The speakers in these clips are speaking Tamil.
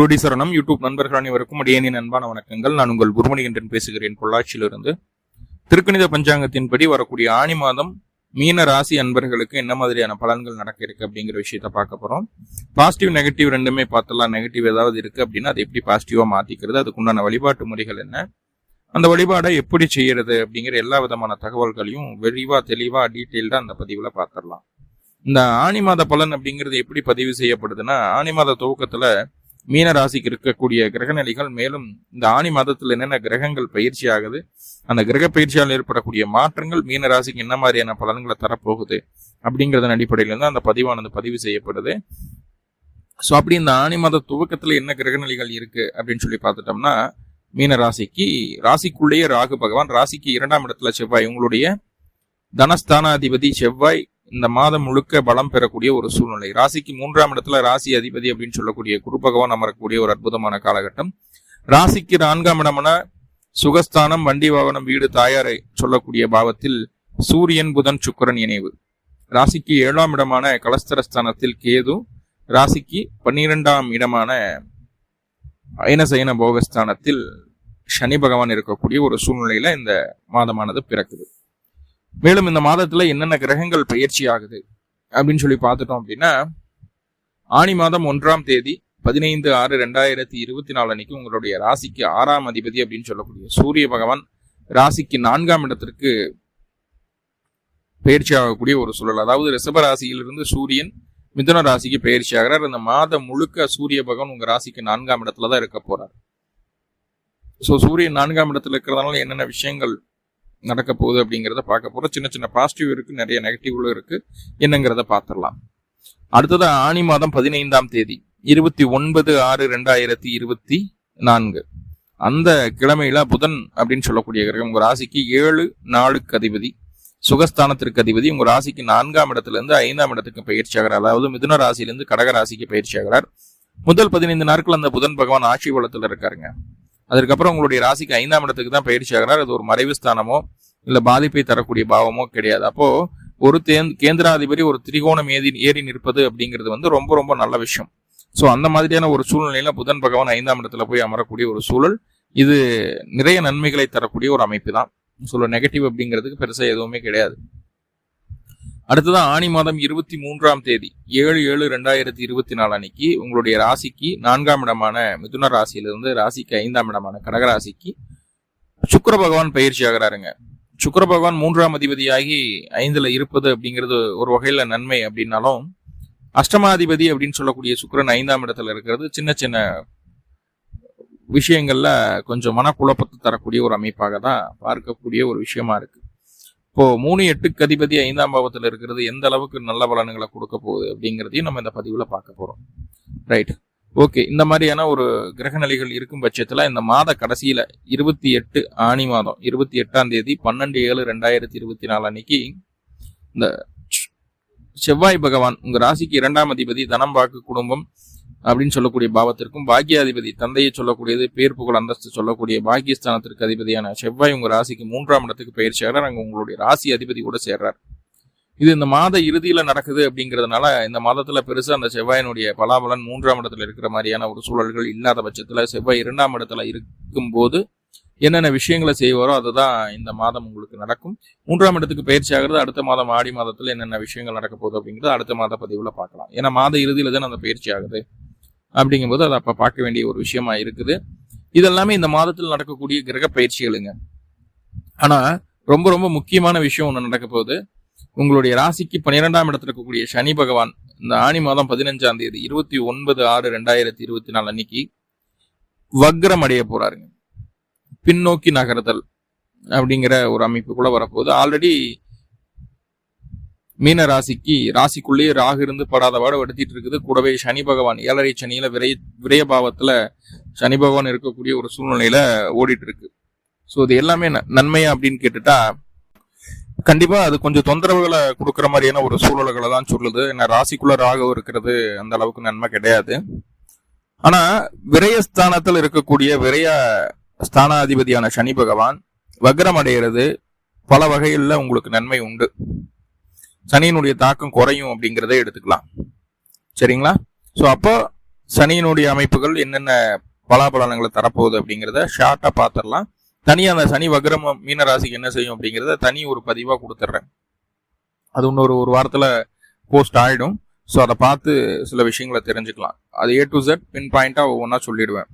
குருடி சரணம் யூடியூப் நண்பர்கள் அனைவருக்கும் அடியேனின் அன்பான வணக்கங்கள். நான் உங்கள் குருமணிகன்றன் பேசுகிறேன் பொள்ளாச்சியிலிருந்து. திருக்கணித பஞ்சாங்கத்தின்படி வரக்கூடிய ஆணி மாதம் மீன ராசி அன்பர்களுக்கு என்ன மாதிரியான பலன்கள் நடக்க இருக்கு அப்படிங்கிற விஷயத்த பார்க்க போறோம். பாசிட்டிவ் நெகட்டிவ் ரெண்டுமே பார்த்தலாம் நெகட்டிவ் ஏதாவது இருக்கு அப்படின்னா அதை எப்படி பாசிட்டிவா மாத்திக்கிறது அதுக்குண்டான வழிபாட்டு முறைகள் என்ன அந்த வழிபாடை எப்படி செய்யறது அப்படிங்கிற எல்லா விதமான தகவல்களையும் விரிவா தெளிவா டீட்டெயில்டா அந்த பதிவுல பார்த்துடலாம். இந்த ஆணி மாத பலன் அப்படிங்கிறது எப்படி பதிவு செய்யப்படுதுன்னா ஆணி மாத துவக்கத்துல மீன ராசிக்கு இருக்கக்கூடிய கிரகநிலைகள் மேலும் இந்த ஆணி மாதத்தில் என்னென்ன கிரகங்கள் பயிற்சி ஆகுது அந்த கிரக பயிற்சியால் ஏற்படக்கூடிய மாற்றங்கள் மீன ராசிக்கு என்ன மாதிரியான பலன்களை தரப்போகுது அப்படிங்கிறதன் அடிப்படையில் இருந்து அந்த பதிவானது பதிவு செய்யப்படுது. ஸோ அப்படி இந்த ஆணி மாத துவக்கத்தில் என்ன கிரகநிலைகள் இருக்கு அப்படின்னு சொல்லி பார்த்துட்டோம்னா மீன ராசிக்கு ராசிக்குள்ளேயே ராகு பகவான் ராசிக்கு இரண்டாம் இடத்துல செவ்வாய் உங்களுடைய தனஸ்தானாதிபதி செவ்வாய் இந்த மாதம் முழுக்க பலம் பெறக்கூடிய ஒரு சூழ்நிலை. ராசிக்கு மூன்றாம் இடத்துல ராசி அதிபதி அப்படின்னு சொல்லக்கூடிய குரு பகவான் அமரக்கூடிய ஒரு அற்புதமான காலகட்டம். ராசிக்கு நான்காம் இடமான சுகஸ்தானம் வண்டி வாகனம் வீடு தாயாரை சொல்லக்கூடிய பாவத்தில் சூரியன் புதன் சுக்கரன் இணைவு. ராசிக்கு ஏழாம் இடமான கலஸ்தரஸ்தானத்தில் கேது ராசிக்கு பன்னிரெண்டாம் இடமான அயனசயன போகஸ்தானத்தில் சனி பகவான் இருக்கக்கூடிய ஒரு சூழ்நிலையில இந்த மாதமானது பிறக்குது. மேலும் இந்த மாதத்துல என்னென்ன கிரகங்கள் பயிற்சி ஆகுது அப்படின்னு சொல்லி பார்த்துட்டோம் அப்படின்னா ஆணி மாதம் ஒன்றாம் தேதி பதினைந்து ஆறு ரெண்டாயிரத்தி இருபத்தி நாலு அன்னைக்கு உங்களுடைய ராசிக்கு ஆறாம் அதிபதி அப்படின்னு சொல்லக்கூடிய சூரிய பகவான் ராசிக்கு நான்காம் இடத்திற்கு பயிற்சி ஆகக்கூடிய ஒரு சூழல். அதாவது ரிஷப ராசியிலிருந்து சூரியன் மிதுன ராசிக்கு பயிற்சி ஆகிறார். அந்த மாதம் முழுக்க சூரிய பகவான் உங்க ராசிக்கு நான்காம் இடத்துல தான் இருக்க போறார். ஸோ சூரியன் நான்காம் இடத்துல இருக்கிறதுனால என்னென்ன விஷயங்கள் நடக்க போகுது அப்படிங்கிறத பார்க்க போகிறோம் சின்ன சின்ன பாசிட்டிவ் இருக்கு நிறைய நெகட்டிவ்களும் இருக்கு. என்னங்கிறத பார்த்துடலாம். அடுத்தது ஆணி மாதம் பதினைந்தாம் தேதி இருபத்தி ஒன்பது ஆறு ரெண்டாயிரத்தி இருபத்தி நான்கு. அந்த கிழமையில புதன் அப்படின்னு சொல்லக்கூடிய கிரகம் உங்க ராசிக்கு ஏழு நாளுக்கு அதிபதி சுகஸ்தானத்திற்கு அதிபதி. உங்க ராசிக்கு நான்காம் இடத்துல இருந்து ஐந்தாம் இடத்துக்கு பயிற்சி ஆகிறார். அதாவது மிதுன ராசியிலிருந்து கடக ராசிக்கு பயிற்சி ஆகிறார். முதல் பதினைந்து நாட்கள் அந்த புதன் பகவான் ஆட்சி வளத்துல இருக்காருங்க. அதற்கப்புறம் உங்களுடைய ராசிக்கு ஐந்தாம் இடத்துக்கு தான் பயிற்சி ஆகிறார். அது ஒரு மறைவு ஸ்தானமோ இல்லை பாதிப்பை தரக்கூடிய பாவமோ கிடையாது. அப்போ ஒரு தேந் கேந்திராதிபதி ஒரு திரிகோணம் ஏதி ஏறி நிற்பது அப்படிங்கிறது வந்து ரொம்ப ரொம்ப நல்ல விஷயம். ஸோ அந்த மாதிரியான ஒரு சூழ்நிலையில புதன் பகவான் ஐந்தாம் இடத்துல போய் அமரக்கூடிய ஒரு சூழல். இது நிறைய நன்மைகளை தரக்கூடிய ஒரு அமைப்பு தான். சொல்ல நெகட்டிவ் அப்படிங்கிறதுக்கு பெருசாக எதுவுமே கிடையாது. அடுத்ததான் ஆணி மாதம் இருபத்தி மூன்றாம் தேதி ஏழு ஏழு ரெண்டாயிரத்தி இருபத்தி நாலு அன்னைக்கு உங்களுடைய ராசிக்கு நான்காம் இடமான மிதுன ராசியிலிருந்து ராசிக்கு ஐந்தாம் இடமான கடகராசிக்கு சுக்கர பகவான் பயிற்சி ஆகிறாருங்க. சுக்கர பகவான் மூன்றாம் அதிபதியாகி ஐந்துல இருப்பது அப்படிங்கிறது ஒரு வகையில நன்மை அப்படின்னாலும் அஷ்டமாதிபதி அப்படின்னு சொல்லக்கூடிய சுக்கரன் ஐந்தாம் இடத்துல இருக்கிறது சின்ன சின்ன விஷயங்கள்ல கொஞ்சம் மனக்குழப்பத்தை தரக்கூடிய ஒரு அமைப்பாக தான் பார்க்கக்கூடிய ஒரு விஷயமா இருக்கு. இப்போ மூணு எட்டுக்கு அதிபதி ஐந்தாம் பாவத்தில் இருக்கிறது எந்த அளவுக்கு நல்ல பலன்களை கொடுக்க போகுது அப்படிங்கிறதையும் நம்ம இந்த பதிவில் பார்க்க போகிறோம் ரைட் ஓகே இந்த மாதிரியான ஒரு கிரகநிலைகள் இருக்கும் பட்சத்தில் இந்த மாத கடைசியில் இருபத்தி எட்டு ஆணி மாதம் இருபத்தி எட்டாம் தேதி பன்னெண்டு ஏழு ரெண்டாயிரத்தி இருபத்தி நாலு அன்னைக்கு இந்த செவ்வாய் பகவான் உங்கள் ராசிக்கு இரண்டாம் அதிபதி தனம் வாக்கு குடும்பம் அப்படின்னு சொல்லக்கூடிய பாவத்திற்கும் பாக்கியாதிபதி தந்தையை சொல்லக்கூடியது பேர் புகழ் அந்தஸ்து சொல்லக்கூடிய பாக்கியஸ்தானத்திற்கு அதிபதியான செவ்வாய் உங்க ராசிக்கு மூன்றாம் இடத்துக்கு பயிர் சேர்றார் அங்கே உங்களுடைய ராசி அதிபதி கூட சேர்றார். இது இந்த மாத இறுதியில நடக்குது அப்படிங்கிறதுனால இந்த மாதத்துல பெருசா அந்த செவ்வாயினுடைய பலாபலன் மூன்றாம் இடத்துல இருக்கிற மாதிரியான ஒரு சூழல்கள் இல்லாத பட்சத்துல செவ்வாய் இரண்டாம் இடத்துல இருக்கும் போது என்னென்ன விஷயங்களை செய்வாரோ அதுதான் இந்த மாதம் உங்களுக்கு நடக்கும். மூன்றாம் இடத்துக்கு பயிற்சி ஆகிறது அடுத்த மாதம் ஆடி மாதத்துல என்னென்ன விஷயங்கள் நடக்க போகுது அப்படிங்கிறது அடுத்த மாத பதிவுல பார்க்கலாம். ஏன்னா மாத இறுதியில தான் அந்த பயிற்சி ஆகுது. அப்படிங்கும்போது அதை அப்போ பார்க்க வேண்டிய ஒரு விஷயமா இருக்குது. இதெல்லாமே இந்த மாதத்தில் நடக்கக்கூடிய கிரக பயிற்சிகளுங்க. ஆனால் ரொம்ப ரொம்ப முக்கியமான விஷயம் ஒன்று நடக்க போகுது. உங்களுடைய ராசிக்கு பன்னிரெண்டாம் இடத்துல இருக்கக்கூடிய சனி பகவான் இந்த ஆணி மாதம் பதினஞ்சாம் தேதி இருபத்தி ஒன்பது ஆறு ரெண்டாயிரத்தி இருபத்தி நாலு அன்னைக்கு வக்ரம் அடைய போறாருங்க. பின்னோக்கி நகர்தல் அப்படிங்கிற ஒரு அமைப்புக்குள்ள வரப்போகுது. ஆல்ரெடி மீன ராசிக்கு ராசிக்குள்ளேயே ராகு இருந்து படாதவாட எடுத்திட்டு இருக்குது. கூடவே சனி பகவான் ஏழரை சனியில விரை விரயபாவத்துல சனி பகவான் இருக்கக்கூடிய ஒரு சூழ்நிலையில ஓடிட்டு இருக்கு. ஸோ இது எல்லாமே நன்மையா அப்படின்னு கேட்டுட்டா கண்டிப்பா அது கொஞ்சம் தொந்தரவுகளை கொடுக்குற மாதிரியான ஒரு சூழல்களை தான் சொல்லுது. ஏன்னா ராசிக்குள்ள ராகு இருக்கிறது அந்த அளவுக்கு நன்மை கிடையாது. ஆனா விரயஸ்தானத்தில் இருக்கக்கூடிய விரய ஸ்தானாதிபதியான சனி பகவான் வக்ரம் அடைகிறது பல வகைகளில் உங்களுக்கு நன்மை உண்டு. சனியினுடைய தாக்கம் குறையும் அப்படிங்கிறத எடுத்துக்கலாம். சரிங்களா? ஸோ அப்போ சனியினுடைய அமைப்புகள் என்னென்ன பலாபலன்களை தரப்போகுது அப்படிங்கிறத ஷார்ட்டாக பார்த்துடலாம் தனியாக அந்த சனி வக்ரம் மீனராசிக்கு என்ன செய்யும் அப்படிங்கிறத தனி ஒரு பதிவாக கொடுத்துட்றேன் அது இன்னொரு ஒரு வாரத்தில் போஸ்ட் ஆகிடும் ஸோ அதை பார்த்து சில விஷயங்களை தெரிஞ்சுக்கலாம். அது ஏ டு ஜெட் பின் பாயிண்டாக ஒவ்வொன்றா சொல்லிடுவேன்.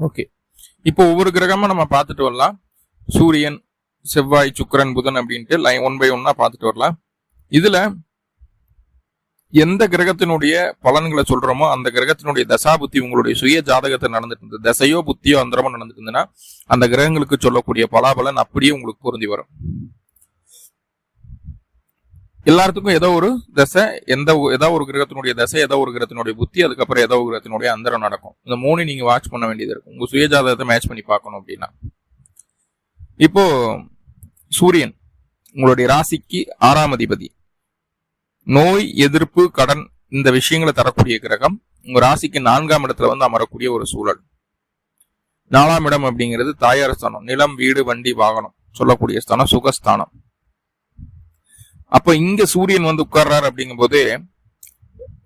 ஓகே இப்போ ஒவ்வொரு கிரகமும் நம்ம பார்த்துட்டு வரலாம். சூரியன் செவ்வாய் சுக்கரன் புதன் அப்படின்ட்டு லைன் ஒன் பை ஒன்னாக பார்த்துட்டு வரலாம். இதுல எந்த கிரகத்தினுடைய பலன்களை சொல்றோமோ அந்த கிரகத்தினுடைய தசா புத்தி உங்களுடைய சுய ஜாதகத்தை நடந்துட்டு இருந்தது. தசையோ புத்தியோ அந்தரமோ நடந்துட்டு இருந்ததுன்னா அந்த கிரகங்களுக்கு சொல்லக்கூடிய பலாபலன் அப்படியே உங்களுக்கு பொருந்தி வரும். எல்லாத்துக்கும் ஏதோ ஒரு தசை எந்த ஏதோ ஒரு கிரகத்தினுடைய தசை ஏதோ ஒரு கிரகத்தினுடைய புத்தி அதுக்கப்புறம் ஏதோ ஒரு கிரகத்தினுடைய அந்தரம் நடக்கும். இந்த மூணு நீங்க வாட்ச் பண்ண வேண்டியது இருக்கும். உங்க சுய ஜாதகத்தை மேட்ச் பண்ணி பார்க்கணும் அப்படின்னா. இப்போ சூரியன் உங்களுடைய ராசிக்கு ஆறாம் அதிபதி. நோய் எதிர்ப்பு கடன் இந்த விஷயங்களை தரக்கூடிய கிரகம் உங்க ராசிக்கு நான்காம் இடத்துல வந்து அமரக்கூடிய ஒரு சூழல். நாலாம் இடம் அப்படிங்கிறது தாயார் ஸ்தானம் நிலம் வீடு வண்டி வாகனம் சொல்லக்கூடிய ஸ்தானம் சுகஸ்தானம். அப்ப இங்க சூரியன் வந்து உட்கார்றாரு அப்படிங்கும் போதே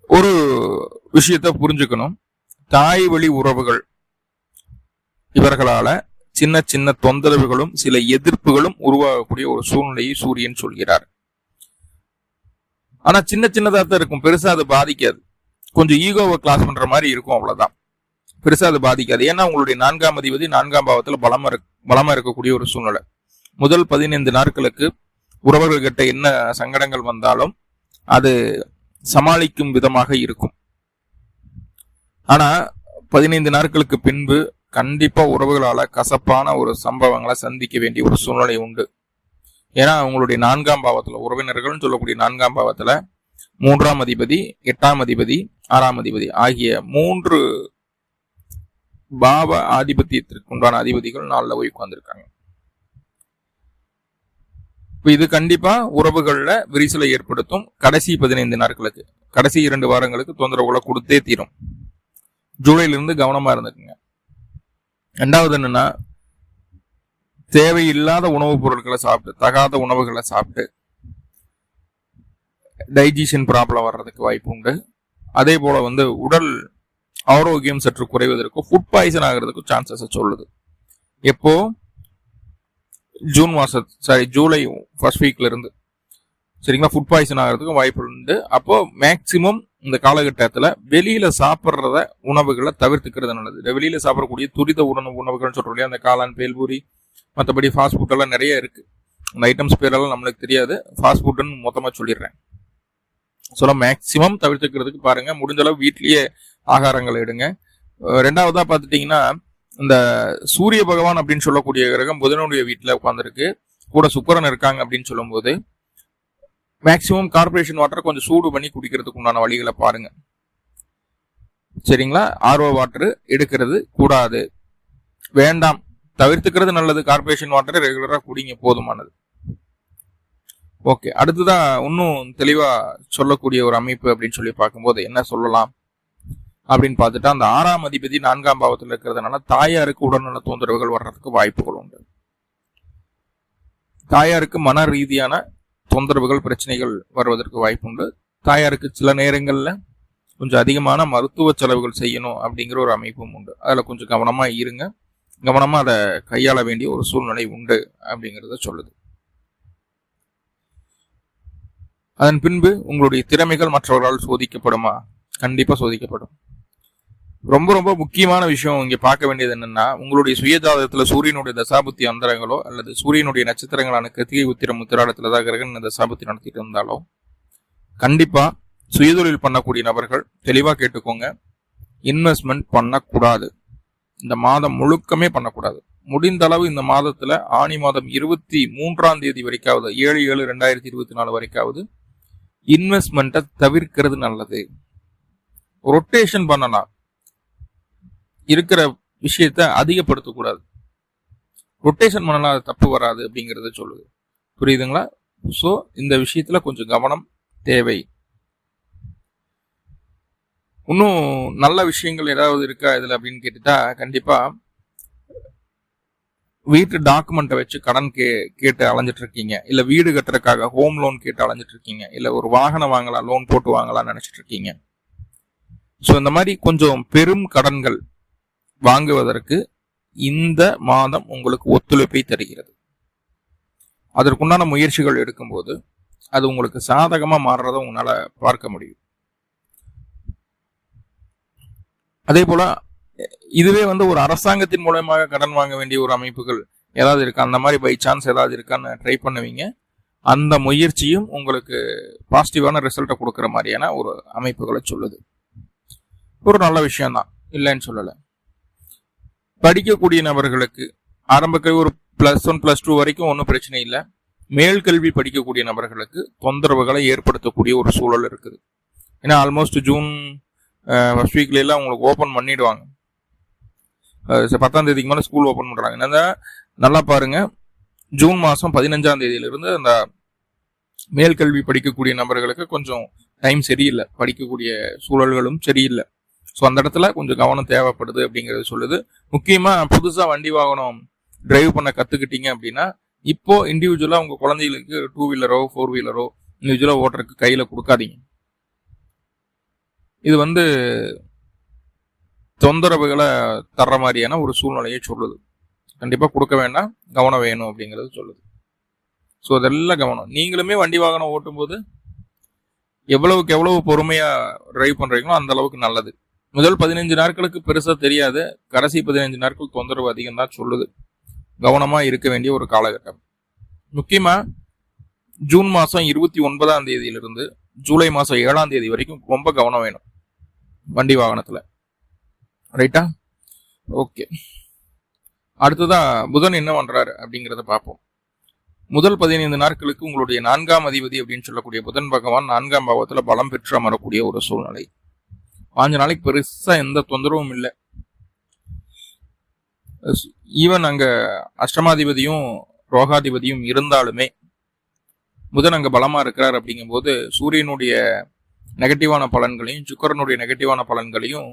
ஒரு விஷயத்த புரிஞ்சுக்கணும். தாய் வழி உறவுகள். இவர்களால சின்ன சின்ன தொந்தரவுகளும் சில எதிர்ப்புகளும் உருவாகக்கூடிய ஒரு சூழ்நிலையை சூரியன் சொல்கிறார். ஆனா சின்ன சின்னதாக தான் இருக்கும். பெருசா அது பாதிக்காது. கொஞ்சம் ஈகோவை கிளாஸ் பண்ற மாதிரி இருக்கும் அவ்வளவுதான். பெருசா அது பாதிக்காது. ஏன்னா உங்களுடைய நான்காம் அதிபதி நான்காம் பாவத்துல பலமா இருக்கு பலமா இருக்கக்கூடிய ஒரு சூழ்நிலை. முதல் பதினைந்து நாட்களுக்கு உறவர்கள் கிட்ட என்ன சங்கடங்கள் வந்தாலும் அது சமாளிக்கும் விதமாக இருக்கும். ஆனா பதினைந்து நாட்களுக்கு பின்பு கண்டிப்பா உறவுகளால கசப்பான ஒரு சம்பவங்களை சந்திக்க வேண்டிய ஒரு சூழ்நிலை உண்டு. ஏன்னா அவங்களுடைய நான்காம் பாவத்துல உறவினர்கள்னு சொல்லக்கூடிய நான்காம் பாவத்துல மூன்றாம் அதிபதி எட்டாம் அதிபதி ஆறாம் அதிபதி ஆகிய மூன்று பாவ ஆதிபத்தியத்திற்கு உண்டான அதிபதிகள் நாளில் போய் உட்கார்ந்துருக்காங்க. இப்போ இது கண்டிப்பா உறவுகளில் விரிசலை ஏற்படுத்தும் கடைசி பதினைந்து நாட்களுக்கு கடைசி இரண்டு வாரங்களுக்கு தொந்தரவுகளை கொடுத்தே தீரும். ஜூலைல இருந்து கவனமா இருந்துக்குங்க. ரெண்டாவது என்னன்னா தேவையில்லாத உணவுப் பொருட்களை சாப்பிட்டு தகாத உணவுகளை சாப்பிட்டு டைஜஷன் ப்ராப்ளம் வர்றதுக்கு வாய்ப்பு உண்டு. அதே போல வந்து உடல் ஆரோக்கியம் சற்று குறைவதற்கும் ஃபுட் பாய்சன் ஆகிறதுக்கும் சான்சஸ் சொல்லுது. எப்போ? ஜூன் மாசம் சாரி ஜூலை ஃபர்ஸ்ட் வீக்ல இருந்து. சரிங்களா? ஃபுட் பாய்சன் ஆகிறதுக்கும் வாய்ப்பு உண்டு. அப்போ மேக்சிமம் இந்த காலகட்டத்தில் வெளியில சாப்பிட்றத உணவுகளை தவிர்த்துக்கிறது நல்லது. வெளியில சாப்பிடக்கூடிய துரித உணவு உணவுகள்னு சொல்றோம் இல்லையா? அந்த காளான் பேல்பூரி மற்றபடி ஃபாஸ்ட் ஃபுட்டெல்லாம் நிறைய இருக்குது அந்த ஐட்டம்ஸ் பேரெல்லாம் நம்மளுக்கு தெரியாது. ஃபாஸ்ட் ஃபுட்டுன்னு மொத்தமாக சொல்லிடுறேன். ஸோ மேக்ஸிமம் தவிர்த்துக்கிறதுக்கு பாருங்கள் முடிஞ்சளவு வீட்லேயே ஆகாரங்கள் எடுங்க. ரெண்டாவதாக பார்த்துட்டிங்கன்னா இந்த சூரிய பகவான் அப்படின்னு சொல்லக்கூடிய கிரகம் புதனுடைய வீட்டில் உட்காந்துருக்கு கூட சுக்கரன் இருக்காங்க அப்படின்னு சொல்லும்போது மேக்சிமம் கார்பரேஷன் வாட்டர் கொஞ்சம் சூடு பண்ணி குடிக்கிறதுக்கு உண்டான வழிகளை பாருங்கள் சரிங்களா? ஆர்வ வாட்டர் எடுக்கிறது கூடாது. வேண்டாம். தவிர்த்துக்கிறது நல்லது. கார்பரேஷன் வாட்டரை ரெகுலராக குடிங்க. போதுமானது. ஓகே அடுத்ததான் இன்னும் தெளிவாக சொல்லக்கூடிய ஒரு அமைப்பு அப்படின்னு சொல்லி பார்க்கும்போது என்ன சொல்லலாம்? அப்படின்னு பார்த்துட்டா அந்த ஆறாம் அதிபதி நான்காம் பாவத்தில் இருக்கிறதுனால தாயாருக்கு உடல்நல தொந்தரவுகள் வர்றதுக்கு வாய்ப்புகள் உண்டு. தாயாருக்கு மன ரீதியான தொந்தரவுகள் பிரச்சனைகள் வருவதற்கு வாய்ப்பு உண்டு. தாயாருக்கு சில நேரங்களில் கொஞ்சம் அதிகமான மருத்துவ செலவுகள் செய்யணும் அப்படிங்கிற ஒரு அமைப்பும் உண்டு. அதில் கொஞ்சம் கவனமாக இருங்க. கவனமாக அதை கையாள வேண்டிய ஒரு சூழ்நிலை உண்டு அப்படிங்கிறத சொல்லுது. அதன் பின்பு உங்களுடைய திறமைகள் மற்றவர்களால் சோதிக்கப்படுமா? கண்டிப்பாக சோதிக்கப்படும். ரொம்ப ரொம்ப முக்கியமான விஷயம் இங்கே பார்க்க வேண்டியது என்னென்னா உங்களுடைய சுயஜாதகத்தில் சூரியனுடைய தசாபுத்தி அந்தரங்களோ அல்லது சூரியனுடைய நட்சத்திரங்களான கிருத்திகை உத்திரம் உத்திராடத்துல தான் கிரகன் தசாபுத்தி நடத்திட்டு இருந்தாலோ கண்டிப்பாக சுயதொழில் பண்ணக்கூடிய நபர்கள் தெளிவாக கேட்டுக்கோங்க. இன்வெஸ்ட்மெண்ட் பண்ணக்கூடாது. இந்த மாதம் முழுக்கமே பண்ணக்கூடாது. முடிந்த அளவு இந்த மாதத்துல ஆணி மாதம் இருபத்தி மூன்றாம் தேதி வரைக்காவது ஏழு ஏழு ரெண்டாயிரத்தி இருபத்தி நாலு வரைக்காவது இன்வெஸ்ட்மெண்ட்டை தவிர்க்கிறது நல்லது. ரொட்டேஷன் பண்ணலாம். இருக்கிற விஷயத்த அதிகப்படுத்தக்கூடாது. ரொட்டேஷன் பண்ணலாம் அது தப்பு வராது அப்படிங்கிறத சொல்லுது. புரியுதுங்களா? ஸோ இந்த விஷயத்துல கொஞ்சம் கவனம் தேவை. இன்னும் நல்ல விஷயங்கள் ஏதாவது இருக்கா இதில் அப்படின்னு கேட்டுட்டா கண்டிப்பாக வீட்டு டாக்குமெண்ட்டை வச்சு கடன் கே கேட்டு அலைஞ்சிட்டு இருக்கீங்க இல்லை வீடு கட்டுறதுக்காக ஹோம் லோன் கேட்டு அலைஞ்சிட்டு இருக்கீங்க இல்லை ஒரு வாகனம் வாங்கலாம் லோன் போட்டு வாங்கலாம்னு நினச்சிட்டு இருக்கீங்க ஸோ இந்த மாதிரி கொஞ்சம் பெரும் கடன்கள் வாங்குவதற்கு இந்த மாதம் உங்களுக்கு ஒத்துழைப்பை தருகிறது. அதற்குண்டான முயற்சிகள் எடுக்கும்போது அது உங்களுக்கு சாதகமாக மாறுறதை உங்களால் பார்க்க முடியும். அதே போல இதுவே வந்து ஒரு அரசாங்கத்தின் மூலமாக கடன் வாங்க வேண்டிய ஒரு அமைப்புகள் ஏதாவது இருக்கா? அந்த மாதிரி பை சான்ஸ் ஏதாவது இருக்கான்னு ட்ரை பண்ணுவீங்க. அந்த முயற்சியும் உங்களுக்கு பாசிட்டிவான ரிசல்ட்டை கொடுக்குற மாதிரியான ஒரு அமைப்புகளை சொல்லுது. ஒரு நல்ல விஷயம்தான். இல்லைன்னு சொல்லலை. படிக்கக்கூடிய நபர்களுக்கு ஆரம்ப ஒரு ப்ளஸ் ஒன் ப்ளஸ் டூ வரைக்கும் ஒன்றும் பிரச்சனை இல்லை. மேல் கல்வி படிக்கக்கூடிய நபர்களுக்கு தொந்தரவுகளை ஏற்படுத்தக்கூடிய ஒரு சூழல் இருக்குது. ஏன்னா ஆல்மோஸ்ட் ஜூன் ஃபஸ்ட் வீக்லாம் உங்களுக்கு ஓப்பன் பண்ணிடுவாங்க. பத்தாம் தேதிக்கு மேலே ஸ்கூல் ஓப்பன் பண்ணுறாங்க என்னன்னா நல்லா பாருங்க. ஜூன் மாதம் பதினஞ்சாம் தேதியிலிருந்து அந்த மேல் கல்வி படிக்கக்கூடிய நபர்களுக்கு கொஞ்சம் டைம் சரியில்லை. படிக்கக்கூடிய சூழல்களும் சரியில்லை. ஸோ அந்த இடத்துல கொஞ்சம் கவனம் தேவைப்படுது அப்படிங்கிறது சொல்லுது. முக்கியமாக புதுசாக வண்டி வாகனம் டிரைவ் பண்ண கற்றுக்கிட்டீங்க அப்படின்னா இப்போ இண்டிவிஜுவலாக உங்கள் குழந்தைகளுக்கு டூ வீலரோ ஃபோர் வீலரோ இண்டிவிஜுவலாக ஓட்டுறதுக்கு கையில் கொடுக்காதீங்க. இது வந்து தொந்தரவுகளை தர்ற மாதிரியான ஒரு சூழ்நிலையை சொல்லுது. கண்டிப்பாக கொடுக்க வேண்டாம் கவனம் வேணும் அப்படிங்கிறது சொல்லுது. ஸோ அதெல்லாம் கவனம். நீங்களுமே வண்டி வாகனம் ஓட்டும்போது எவ்வளவுக்கு எவ்வளவு பொறுமையாக டிரைவ் பண்ணுறீங்களோ அந்த அளவுக்கு நல்லது. முதல் பதினஞ்சு நாட்களுக்கு பெருசாக தெரியாது. கடைசி பதினஞ்சு நாட்கள் தொந்தரவு அதிகம் தான் சொல்லுது. கவனமாக இருக்க வேண்டிய ஒரு காலகட்டம். முக்கியமாக ஜூன் மாதம் இருபத்தி ஒன்பதாம் தேதியிலிருந்து ஜூலை மாதம் ஏழாம் தேதி வரைக்கும் ரொம்ப கவனம் வேணும். வண்டி வாகனத்தில். ரைட்டா ஓகே அடுத்ததா புதன் என்ன பண்ணுறாரு அப்படிங்கிறத பார்ப்போம். முதல் பதினைந்து நாட்களுக்கு உங்களுடைய நான்காம் அதிபதி அப்படின்னு சொல்லக்கூடிய புதன் பகவான் நான்காம் பாவத்துல பலம் பெற்று அமரக்கூடிய ஒரு சூழ்நிலை. பாஞ்சு நாளைக்கு பெருசாக எந்த தொந்தரவும் இல்லை. ஈவன் அங்கே அஷ்டமாதிபதியும் ரோகாதிபதியும் இருந்தாலுமே புதன் அங்கே பலமாக இருக்கிறார் அப்படிங்கும்போது சூரியனுடைய நெகட்டிவான பலன்களையும் சுக்கரனுடைய நெகட்டிவான பலன்களையும்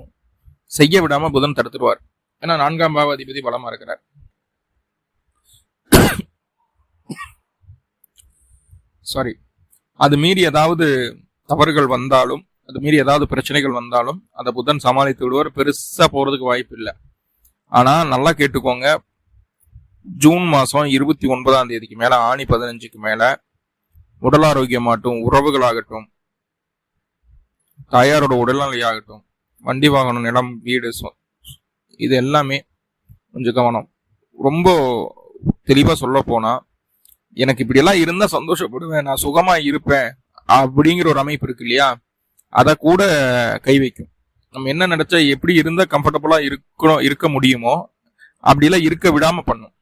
செய்ய விடாமல் புதன் தடுத்துருவார். ஏன்னா நான்காம் பாவாதிபதி பலமாக இருக்கிறார். சாரி அது மீறி ஏதாவது தவறுகள் வந்தாலும் அது மீறி ஏதாவது பிரச்சனைகள் வந்தாலும் அதை புதன் சமாளித்து விடுவார். பெருசாக போகிறதுக்கு வாய்ப்பு இல்லை. ஆனால் நல்லா கேட்டுக்கோங்க. ஜூன் மாதம் இருபத்தி ஒன்பதாம் தேதிக்கு மேலே ஆணி பதினஞ்சுக்கு மேலே உடல் ஆரோக்கியமாகட்டும் உறவுகளாகட்டும் தாயாரோட உடல்நிலையாகட்டும் வண்டி வாங்கணும் நிலம் வீடு இது எல்லாமே கொஞ்சம் கவனம். ரொம்ப தெளிவாக சொல்ல போனால் எனக்கு இப்படியெல்லாம் இருந்தால் சந்தோஷப்படுவேன் நான் சுகமாக இருப்பேன் அப்படிங்கிற ஒரு அமைப்பு இருக்கு இல்லையா? அதை கூட கை வைக்கும். நம்ம என்ன நினச்சா எப்படி இருந்தால் கம்ஃபர்டபுளாக இருக்கணும் இருக்க முடியுமோ அப்படிலாம் இருக்க விடாமல் பண்ணும்.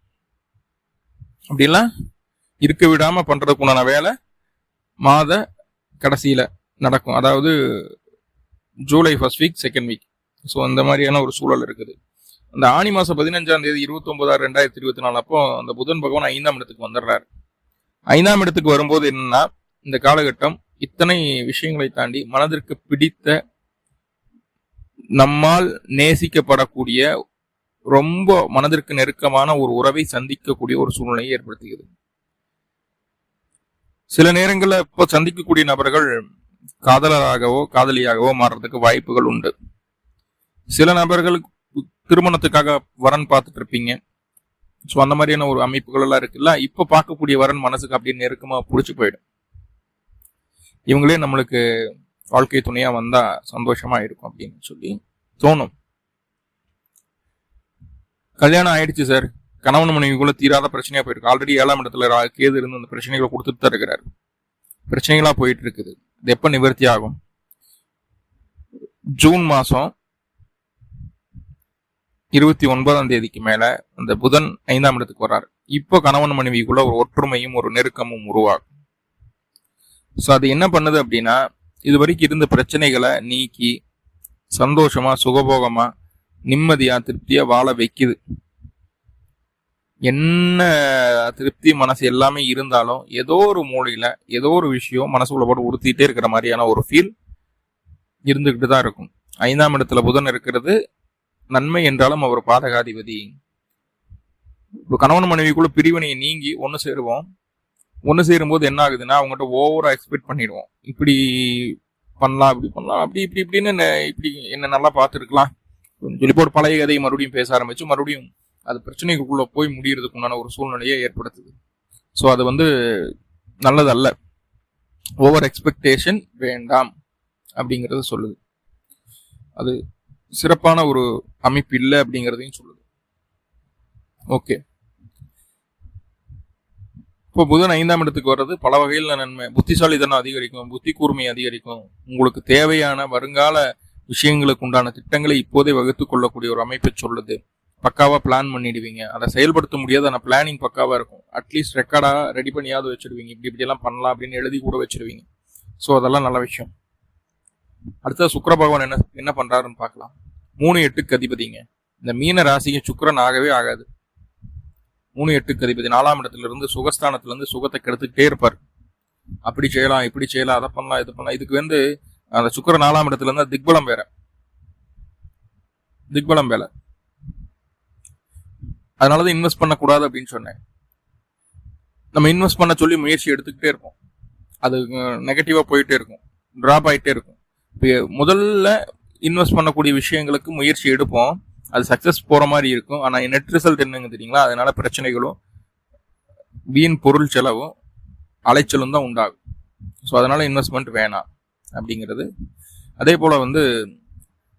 அப்படிலாம் இருக்க விடாமல் பண்ணுறதுக்குண்டான வேலை மாத கடைசியில் நடக்கும். அதாவது July first week second week so அந்த மாதிரியான ஒரு சூழல் இருக்குது. அந்த ஆணி மாதம் பதினஞ்சாம் தேதி இருபத்தொன்பதாறு ரெண்டாயிரத்தி இருபத்தி நாலு அப்போ அந்த புதன் பகவான் ஐந்தாம் இடத்துக்கு வந்துடுறாரு. ஐந்தாம் இடத்துக்கு வரும்போது என்னன்னா இந்த காலகட்டம் இத்தனை விஷயங்களை தாண்டி மனதிற்கு பிடித்த நம்மால் நேசிக்கப்படக்கூடிய ரொம்ப மனதிற்கு நெருக்கமான ஒரு உறவை சந்திக்கக்கூடிய ஒரு சூழ்நிலையை ஏற்படுத்துகிறது சில நேரங்களில் இப்போ சந்திக்கக்கூடிய நபர்கள் காதலராகவோ காதலியாகவோ மாறுறதுக்கு வாய்ப்புகள் உண்டு. சில நபர்கள் திருமணத்துக்காக வரன் பார்த்துட்டு இருப்பீங்க. ஸோ அந்த மாதிரியான ஒரு அமைப்புகள் எல்லாம் இருக்குல்ல? இப்போ பார்க்கக்கூடிய வரன் மனசுக்கு அப்படியே நெருக்கமாக பிடிச்சி போயிடும். இவங்களே நம்மளுக்கு வாழ்க்கை துணையாக வந்தால் சந்தோஷமாக இருக்கும் அப்படின்னு சொல்லி தோணும். கல்யாணம் ஆயிடுச்சு சார். கணவன் மனைவிக்குள்ள தீராத பிரச்சனையா போயிருக்கு. ஆல்ரெடி ஏழாம் இடத்துல கேது இருந்து அந்த பிரச்சனைகளை கொடுத்துட்டு தான் இருக்கிறாரு. பிரச்சனைகளா போயிட்டு இருக்குது. இது எப்ப நிவர்த்தி ஆகும்? ஜூன் மாசம் இருபத்தி ஒன்பதாம் தேதிக்கு மேல அந்த புதன் ஐந்தாம் இடத்துக்கு வர்றாரு. இப்போ கணவன் மனைவிக்குள்ள ஒரு ஒற்றுமையும் ஒரு நெருக்கமும் உருவாகும். ஸோ அது என்ன பண்ணுது அப்படின்னா இது வரைக்கும் இருந்த பிரச்சனைகளை நீக்கி சந்தோஷமா சுகபோகமா நிம்மதியா திருப்தியா வாழ வைக்குது. என்ன திருப்தி மனசு எல்லாமே இருந்தாலும் ஏதோ ஒரு மூலையில் ஏதோ ஒரு விஷயம் மனசுக்குள்ள போட்டு உறுத்திட்டே இருக்கிற மாதிரியான ஒரு ஃபீல் இருந்துக்கிட்டு தான் இருக்கும். ஐந்தாம் இடத்துல புதன் இருக்கிறது நன்மை என்றாலும் அவர் பாதகாதிபதி. இப்போ கணவன் மனைவிக்குள்ள பிரிவினையை நீங்கி ஒன்று சேருவோம். ஒன்று சேரும்போது என்ன ஆகுதுன்னா அவங்ககிட்ட ஓவராக எக்ஸ்பெக்ட் பண்ணிடுவோம். இப்படி பண்ணலாம் இப்படி பண்ணலாம் அப்படி இப்படி இப்படின்னு என்ன இப்படி என்ன நல்லா பார்த்துருக்கலாம். சொல்லி போட்டு பழைய கதையை மறுபடியும் பேச ஆரம்பிச்சு மறுபடியும் அது பிரச்சனைக்குள்ள போய் முடியறதுக்கு உண்டான ஒரு சூழ்நிலையை ஏற்படுத்துது. ஸோ அது வந்து நல்லதல்ல. ஓவர் எக்ஸ்பெக்டேஷன் வேண்டாம் அப்படிங்கிறத சொல்லுது. அது சிறப்பான ஒரு அமைப்பு இல்லை அப்படிங்கிறதையும் சொல்லுது. ஓகே இப்போ புதன் ஐந்தாம் இடத்துக்கு வர்றது பல வகையில் நன்மை. புத்திசாலித்தனம் அதிகரிக்கும் புத்தி கூர்மை அதிகரிக்கும். உங்களுக்கு தேவையான வருங்கால விஷயங்களுக்கு உண்டான திட்டங்களை இப்போதே வகுத்து கொள்ளக்கூடிய ஒரு அமைப்பை சொல்லுது. பக்காவாக பிளான் பண்ணிடுவீங்க. அதை செயல்படுத்த முடியாது. ஆனால் பிளானிங் பக்காவாக இருக்கும். அட்லீஸ்ட் ரெக்கார்டாக ரெடி பண்ணியாவது வச்சுருவீங்க. இப்படி இப்படியெல்லாம் பண்ணலாம் அப்படின்னு எழுதி கூட வச்சிருவீங்க. ஸோ அதெல்லாம் நல்ல விஷயம். அடுத்தது சுக்கர பகவான் என்ன என்ன பண்ணுறாருன்னு பார்க்கலாம். மூணு எட்டுக்கு அதிபதிங்க. இந்த மீன ராசிக்கு சுக்கரன் ஆகவே ஆகாது. மூணு எட்டுக்கு அதிபதி. நாலாம் இடத்துல இருந்து சுகத்தை கெடுத்துக்கிட்டே இருப்பார். அப்படி செய்யலாம் இப்படி செய்யலாம் அதை பண்ணலாம் இது பண்ணலாம். இதுக்கு வந்து அந்த சுக்கர நாலாம் இடத்துல திக்பலம் வேற. திக்பலம் வேலை. அதனாலதான் இன்வெஸ்ட் பண்ணக்கூடாது அப்படின்னு சொன்னேன். நம்ம இன்வெஸ்ட் பண்ண சொல்லி முயற்சி எடுத்துக்கிட்டே இருப்போம். அது நெகட்டிவா போயிட்டே இருக்கும். டிராப் ஆகிட்டே இருக்கும். முதல்ல இன்வெஸ்ட் பண்ணக்கூடிய விஷயங்களுக்கு முயற்சி எடுப்போம். அது சக்ஸஸ் போகிற மாதிரி இருக்கும். ஆனால் நெட் ரிசல்ட் என்னங்க தெரியுங்களா? அதனால பிரச்சனைகளும் வீண் பொருள் செலவும் அலைச்சலும் தான் உண்டாகும். ஸோ அதனால இன்வெஸ்ட்மெண்ட் வேணாம் அப்படிங்கிறது. அதே போல் வந்து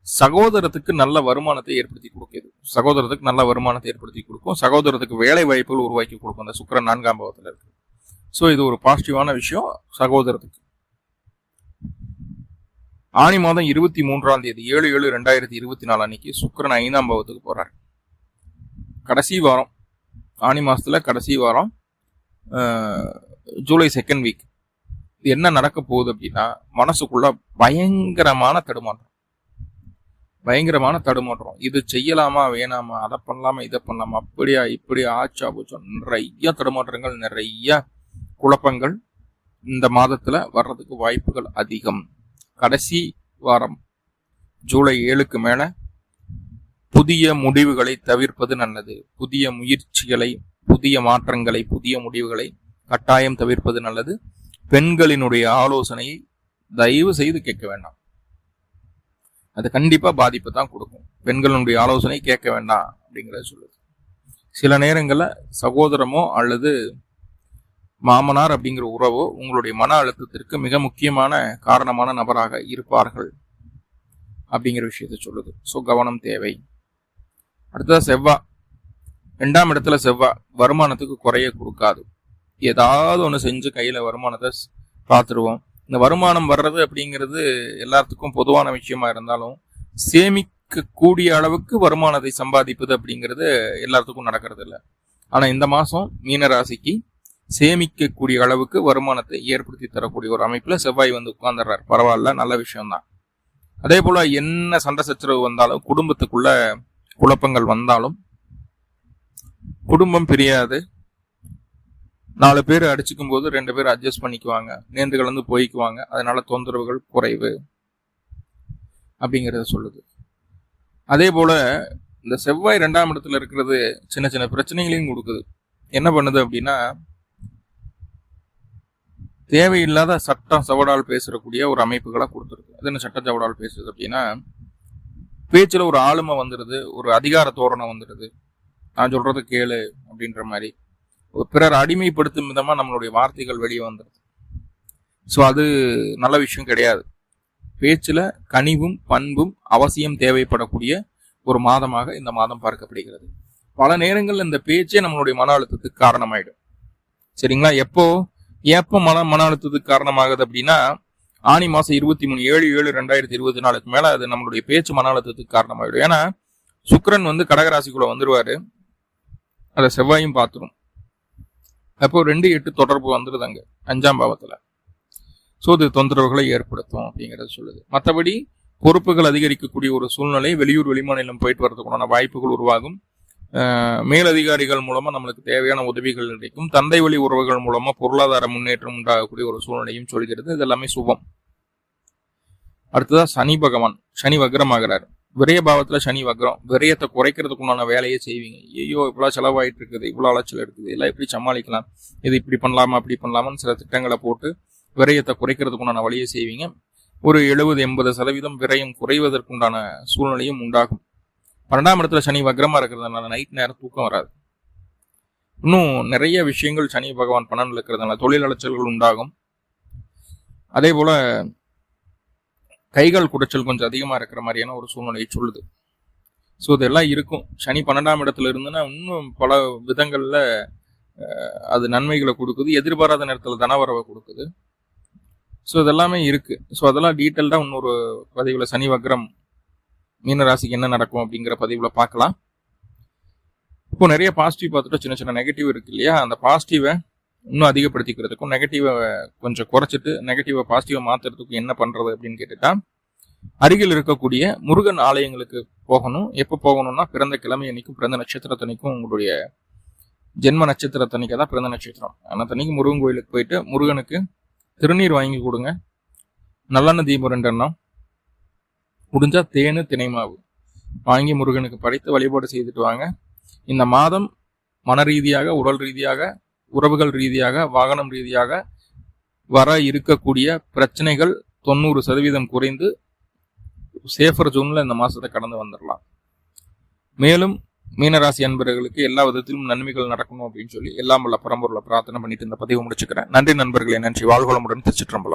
சகோதரத்துக்கு நல்ல வருமானத்தை ஏற்படுத்தி கொடுக்குது. சகோதரத்துக்கு நல்ல வருமானத்தை ஏற்படுத்தி கொடுக்கும். சகோதரத்துக்கு வேலை வாய்ப்புகள் உருவாக்கி கொடுக்கும். அந்த சுக்கரன் நான்காம் பாவத்தில் இருக்கு. ஸோ இது ஒரு பாசிட்டிவான விஷயம். சகோதரத்துக்கு. ஆணி மாதம் இருபத்தி மூன்றாம் தேதி ஏழு ஏழு ரெண்டாயிரத்தி இருபத்தி நாலு அன்னைக்கு சுக்கரன் ஐந்தாம் பாவத்துக்கு போறாரு. கடைசி வாரம். ஆணி மாசத்துல கடைசி வாரம் ஜூலை செகண்ட் வீக் என்ன நடக்க போகுது அப்படின்னா மனசுக்குள்ள பயங்கரமான தடுமாற்றம். பயங்கரமான தடுமாற்றம். இது செய்யலாமா வேணாமா அதை பண்ணலாமா இதை பண்ணலாமா அப்படியா இப்படியா ஆச்சா போச்சோ நிறைய தடுமாற்றங்கள் நிறைய குழப்பங்கள் இந்த மாதத்துல வர்றதுக்கு வாய்ப்புகள் அதிகம். கடைசி வாரம் ஜூலை ஏழுக்கு மேல புதிய முடிவுகளை தவிர்ப்பது நல்லது. புதிய முயற்சிகளை புதிய மாற்றங்களை புதிய முடிவுகளை கட்டாயம் தவிர்ப்பது நல்லது. பெண்களினுடைய ஆலோசனையை தயவு செய்து கேட்க வேண்டாம். அது கண்டிப்பாக பாதிப்பு தான் கொடுக்கும். பெண்களுடைய ஆலோசனை கேட்க வேண்டாம் அப்படிங்கிறத சொல்லுது. சில நேரங்களில் சகோதரமோ அல்லது மாமனார் அப்படிங்கிற உறவோ உங்களுடைய மன அழுத்தத்திற்கு மிக முக்கியமான காரணமான நபராக இருப்பார்கள் அப்படிங்கிற விஷயத்த சொல்லுது. ஸோ கவனம் தேவை. அடுத்தது செவ்வா. ரெண்டாம் இடத்துல செவ்வா. வருமானத்துக்கு குறைய கொடுக்காது. ஏதாவது ஒன்று செஞ்சு கையில் வருமானத்தை பார்த்துருவோம். இந்த வருமானம் வர்றது அப்படிங்கிறது எல்லாத்துக்கும் பொதுவான விஷயமா இருந்தாலும் சேமிக்கக்கூடிய அளவுக்கு வருமானத்தை சம்பாதிப்பது அப்படிங்கிறது எல்லாத்துக்கும் நடக்கிறது இல்லை ஆனால் இந்த மாதம் மீனராசிக்கு சேமிக்கக்கூடிய அளவுக்கு வருமானத்தை ஏற்படுத்தி தரக்கூடிய ஒரு அமைப்பில் செவ்வாய் வந்து உட்கார்ந்துடுறார். பரவாயில்ல நல்ல விஷயம்தான். அதே போல் என்ன சண்டை சச்சரவு வந்தாலும் குடும்பத்துக்குள்ள குழப்பங்கள் வந்தாலும் குடும்பம் பிரியாது நாலு பேர் அடிச்சுக்கும் போது ரெண்டு பேர் அட்ஜஸ்ட் பண்ணிக்குவாங்க. நேர்ந்து கலந்து போய்க்குவாங்க. அதனால தொந்தரவுகள் குறைவு அப்படிங்கிறத சொல்லுது. அதே போல இந்த செவ்வாய் ரெண்டாம் இடத்துல இருக்கிறது சின்ன சின்ன பிரச்சனைகளையும் கொடுக்குது. என்ன பண்ணுது அப்படின்னா தேவையில்லாத சட்டம் சவடால் பேசுறக்கூடிய ஒரு அமைப்புகளாக கொடுத்துருக்கு. அது என்ன சட்ட சவடால் பேசுறது அப்படின்னா பேச்சில் ஒரு ஆளுமை வந்துடுது ஒரு அதிகார தோரணம் வந்துடுது நான் சொல்றது கேளு அப்படின்ற மாதிரி. பிறர் அடிமைப்படுத்தும் விதமாக நம்மளுடைய வார்த்தைகள் வெளியே வந்துடுது ஸோ அது நல்ல விஷயம் கிடையாது. பேச்சில் கனிவும் பண்பும் அவசியம் தேவைப்படக்கூடிய ஒரு மாதமாக இந்த மாதம் பார்க்கப்படுகிறது. பல நேரங்களில் இந்த பேச்சே நம்மளுடைய மன அழுத்தத்துக்கு காரணமாயிடும். சரிங்களா? எப்போ எப்போ மன மன அழுத்தத்துக்கு காரணமாகுது அப்படின்னா ஆணி மாதம் இருபத்தி மூணு ஏழு ஏழு ரெண்டாயிரத்தி இருபத்தி நாலுக்கு மேலே அது நம்மளுடைய பேச்சு மன அழுத்தத்துக்கு காரணமாயிடும். ஏன்னா சுக்கரன் வந்து கடகராசிக்குள்ளே வந்துடுவார் அதை செவ்வாயும் பார்த்துரும். அப்போ ரெண்டு எட்டு தொடர்பு வந்துடுது அஞ்சாம் பாவத்தில். ஸோ இது தொந்தரவுகளை ஏற்படுத்தும் அப்படிங்கிறத சொல்லுது. மற்றபடி பொறுப்புகள் அதிகரிக்கக்கூடிய ஒரு சூழ்நிலை வெளியூர் வெளிமாநிலம் போயிட்டு வரதுக்குண்டான வாய்ப்புகள் உருவாகும். மேலதிகாரிகள் மூலமாக நம்மளுக்கு தேவையான உதவிகள் கிடைக்கும். தந்தை வழி உறவுகள் மூலமாக பொருளாதார முன்னேற்றம் உண்டாகக்கூடிய ஒரு சூழ்நிலையும் சொல்கிறது. இது எல்லாமே சுபம். அடுத்ததாக சனி பகவான் சனி வக்ரமாகிறார். விரயபாவத்தில் சனி வக்ரம் விரயத்தை குறைக்கிறதுக்கு உண்டான வேலையை செய்வீங்க. ஐயோ இவ்வளோ செலவாயிட்டு இருக்குது இவ்வளோ அலைச்சல் இருக்குது எல்லாம் எப்படி சமாளிக்கலாம்? இது இப்படி பண்ணலாமா அப்படி பண்ணலாமான்னு சில திட்டங்களை போட்டு விரயத்தை குறைக்கிறதுக்கு உண்டான வழியை செய்வீங்க. ஒரு எழுபது எண்பது சதவீதம் விரயம் குறைவதற்குண்டான சூழ்நிலையும் உண்டாகும். பன்னெண்டாம் இடத்துல சனி வக்ரமாக இருக்கிறதுனால நைட் நேரம் தூக்கம் வராது. இன்னும் நிறைய விஷயங்கள் சனி பகவான் பணம் இருக்கிறதுனால தொழில் அலைச்சல்கள் உண்டாகும். அதே போல் கைகள் குடைச்சல் கொஞ்சம் அதிகமாக இருக்கிற மாதிரியான ஒரு சூழ்நிலையை சொல்லுது. ஸோ இதெல்லாம் இருக்கும். சனி பன்னெண்டாம் இடத்துல இருந்துன்னா இன்னும் பல விதங்களில் அது நன்மைகளை கொடுக்குது. எதிர்பாராத நேரத்தில் தனவரவை கொடுக்குது. ஸோ இதெல்லாமே இருக்குது ஸோ அதெல்லாம் டீட்டெயில்டாக இன்னொரு பதிவில் சனி வக்ரம் மீனராசிக்கு என்ன நடக்கும் அப்படிங்கிற பதிவில் பார்க்கலாம். இப்போ நிறைய பாசிட்டிவ் பார்த்துட்டு சின்ன சின்ன நெகட்டிவ் இருக்கு இல்லையா? அந்த பாசிட்டிவை இன்னும் அதிகப்படுத்திக்கிறதுக்கும் நெகட்டிவை கொஞ்சம் குறைச்சிட்டு நெகட்டிவை பாசிட்டிவை மாற்றுறதுக்கும் என்ன பண்ணுறது அப்படின்னு கேட்டுட்டா அருகில் இருக்கக்கூடிய முருகன் ஆலயங்களுக்கு போகணும். எப்போ போகணும்னா பிறந்த கிழமை அன்னைக்கும் பிறந்த நட்சத்திரத்தன்னைக்கும் உங்களுடைய ஜென்ம நட்சத்திரத்தனைக்கு தான் பிறந்த நட்சத்திரம். அன்னத்தன்னைக்கு முருகன் கோயிலுக்கு போயிட்டு முருகனுக்கு திருநீர் வாங்கி கொடுங்க. நல்லெண்ணெய் தீபம் ரெண்டெண்ணம். முடிஞ்சா தேனு திணைமாவு வாங்கி முருகனுக்கு படைத்து வழிபாடு செய்துட்டு வாங்க. இந்த மாதம் மன ரீதியாக உடல் ரீதியாக உறவுகள் ரீதியாக வாகனம் ரீதியாக வர இருக்கக்கூடிய பிரச்சனைகள் தொண்ணூறு சதவீதம் குறைந்து சேஃபர் ஜூனில் இந்த மாதத்தை கடந்து வந்துடலாம் மேலும் மீனராசி அன்பர்களுக்கு எல்லா விதத்திலும் நன்மைகள் நடக்கணும் அப்படின்னு சொல்லி எல்லாம் உள்ள பரம்பொருளை பிரார்த்தனை பண்ணிட்டு இந்த பதிவு முடிச்சுக்கிறேன். நன்றி நண்பர்களே நன்றி. வாழ்வளமுடன் திருச்சிற்றம்பலம்.